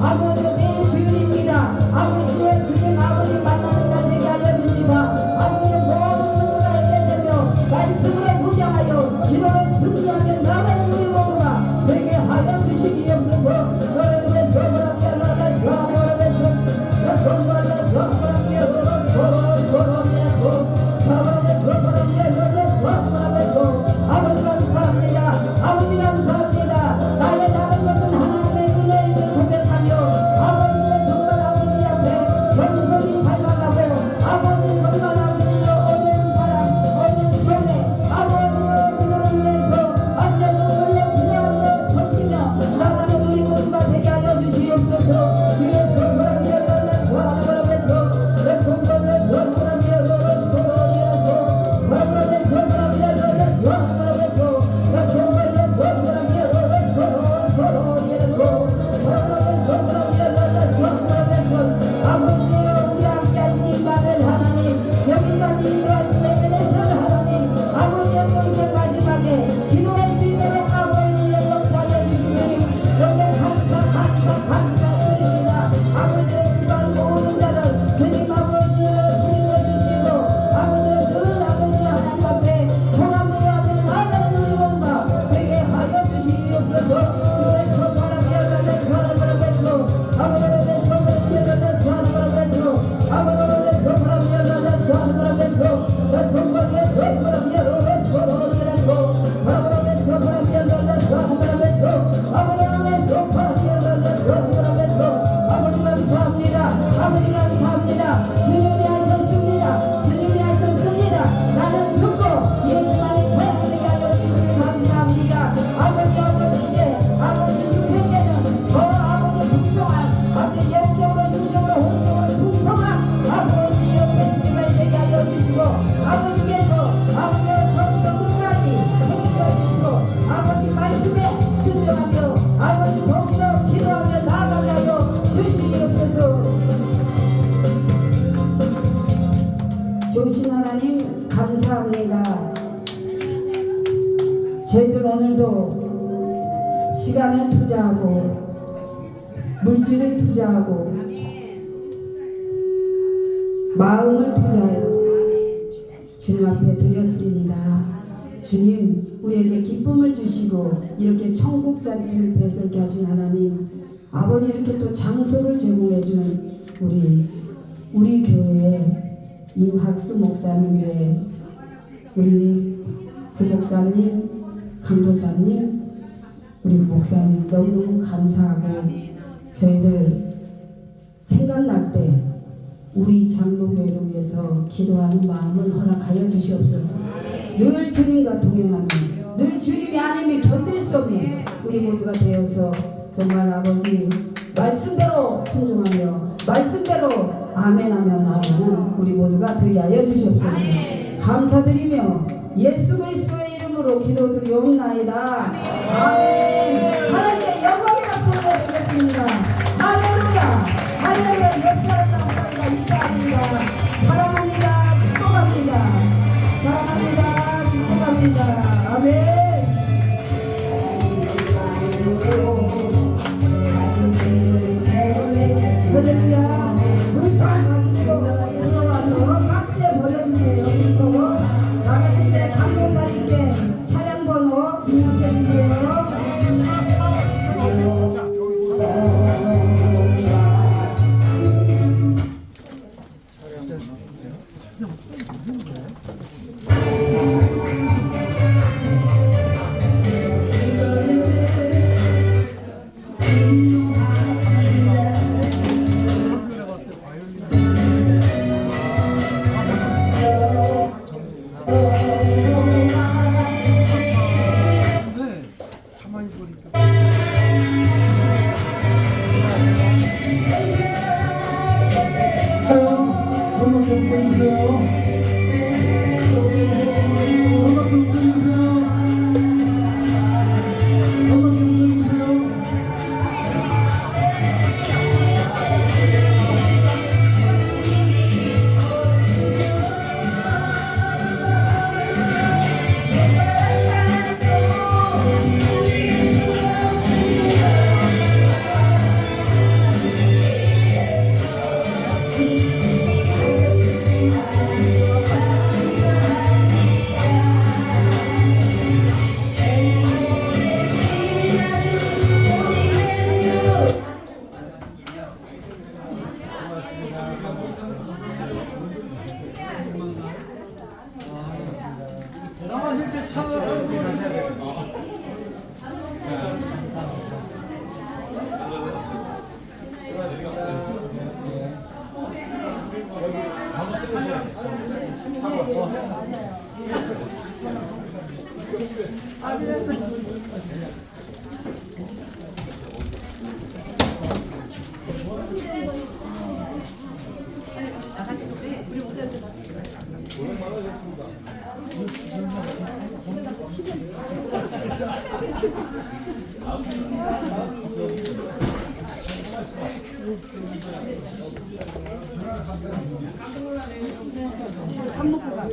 아버지 내일 주일입니다. 아버지 시간을 투자하고 물질을 투자하고 마음을 투자하여 주님 앞에 드렸습니다. 주님, 우리에게 기쁨을 주시고 이렇게 천국 잔치를 배설케 하신 하나님, 아버지 이렇게 또 장소를 제공해 주는 우리 우리 교회 임학수 목사님 외에 우리 부목사님, 강도사님, 우리 목사님 너무너무 감사하고 저희들 생각날 때 우리 장로교회를 위해서 기도하는 마음을 허락하여 주시옵소서. 늘 주님과 동행하며 늘 주님이 아님이 견딜 수 없는 우리 모두가 되어서 정말 아버지 말씀대로 순종하며 말씀대로 아멘하며 나아가는 우리 모두가 되게 하여 주시옵소서. 감사드리며 예수 그리스도의 이름으로 기도 드리옵나이다. 아멘. 하나님의 영광의 박수 올려드리겠습니다. 할렐루야. 할렐루야. 역사 가만히 한복구가